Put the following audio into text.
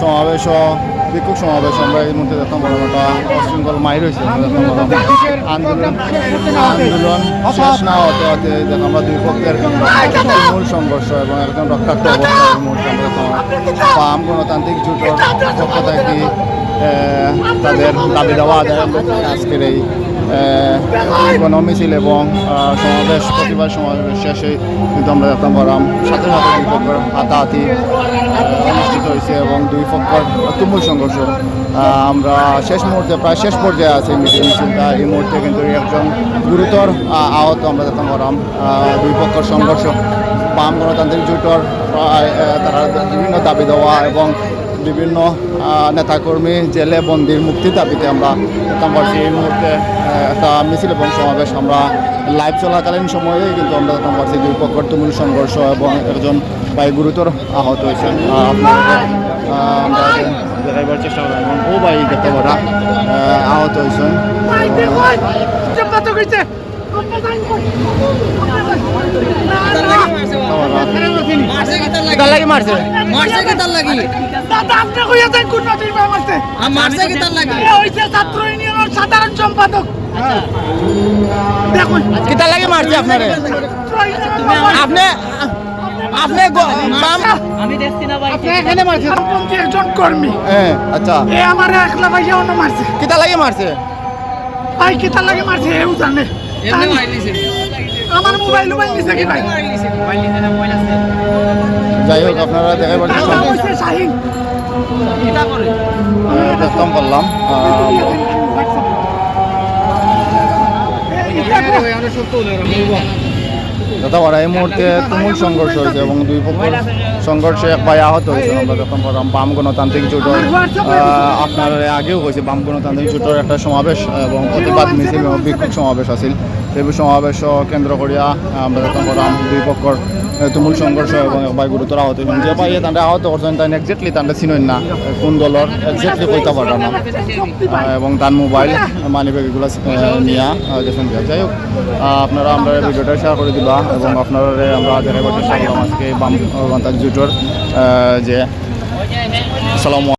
সমাবেশ বিক্ষোভ সমাবেশ, আমরা এই মুহূর্তে দেখতাম বড় মোটা আমরা দেখতাম বড় আন্দোলন আন্দোলন শেষ না হতে হতে আমরা দুই পক্ষের মূল সংঘর্ষ এবং একজন রক্তাক্ত অবস্থা মুহূর্তে আমরা বাম গণতান্ত্রিক জোটের পক্ষ থেকে তাদের দাবি দেওয়া আদায় আজকের এই গণমিছিল এবং আহ, সমাবেশ প্রতিবাদ সমাবেশ শেষে কিন্তু আমরা দেখতাম বরাম সাথে সাথে দুই পক্ষের হাতাহাতি অনুষ্ঠিত হয়েছে এবং দুই পক্ষের তুমুল সংঘর্ষ। আমরা শেষ মুহূর্তে প্রায় শেষ পর্যায়ে আছে মিছিল মিছিলটা। এই মুহূর্তে কিন্তু একজন গুরুতর আহত আমরা বরাম আহ, দুই পক্ষের সংঘর্ষ। বাম গণতান্ত্রিক জোটর প্রায় তারা দাবি দেওয়া এবং বিভিন্ন নেতাকর্মী জেলে বন্দির মুক্তির দাবিতে আমরা দেখতাম এই মুহূর্তে একটা মিছিল এবং সমাবেশ আমরা লাইভ চলাকালীন সময়ে কিন্তু আমরা দেখতাম দুই পক্ষের তুমুল সংঘর্ষ এবং একজন ভাই গুরুতর আহত হয়েছেন। আমরা দেখাইবার চেষ্টা করি এবং ও ভাই দেখতে পারা আহত হয়েছেন। মারছে। মারছে কি তার লাগি? দাদা আপনি কইয়া দেন কোন নদীর আছে। আর মারছে কি তার লাগি? এ হইছে ছাত্র ইউনিয়নের সাধারণ সম্পাদক। দেখুন। কিতা লাগি মারছে আপনারে? আপনি আপনি আমি দেখছি না ভাই। এখানে মারছে বামপন্থী একজন কর্মী। হ্যাঁ আচ্ছা। এ আমার একলা ভাইয়া অন্য মারছে। কিতা লাগি মারছে? ভাই কি তার লাগে মারছে এও জানে। এমনি মাইলিছে আমার মোবাইল মোবাইল নিছে কি ভাই? মাইলিছে মোবাইল না মোবাইল আছে। যাই হোক আপনারা আহ, দেখতাম পারলাম দাদা ওরা এই মুহূর্তে তুমুল সংঘর্ষ হয়েছে এবং দুই পক্ষের সংঘর্ষে এক ভাই আহত হয়েছে আমরা যখন বললাম বাম গণতান্ত্রিক জোটের আপনার আগেও হয়েছে বাম গণতান্ত্রিক জোটের একটা সমাবেশ এবং প্রতিবাদ মিছিল এবং বিক্ষোভ সমাবেশ আছিল। সেই সমাবেশ কেন্দ্র করিয়া আমরা যখন বললাম দুই পক্ষর তুমুল সংঘর্ষ এক গুরুতর আহত হয়েছেন যে পাইয়ে তাহলে আহত করছেন তাই একজাক্টলি তাহলে চিনেন না। কোন দলর একজাক্টলি কইতে পারলাম না। এবং তার মোবাইল মানি ব্যাগ এগুলো নিয়ে গেছেন যাই হোক আপনারা আমরা ভিডিওটা শেয়ার করে দিবা এবং আপনারা আমরা দেখা করতে চাইলাম আজকে বাম জুটোর যে, সালাম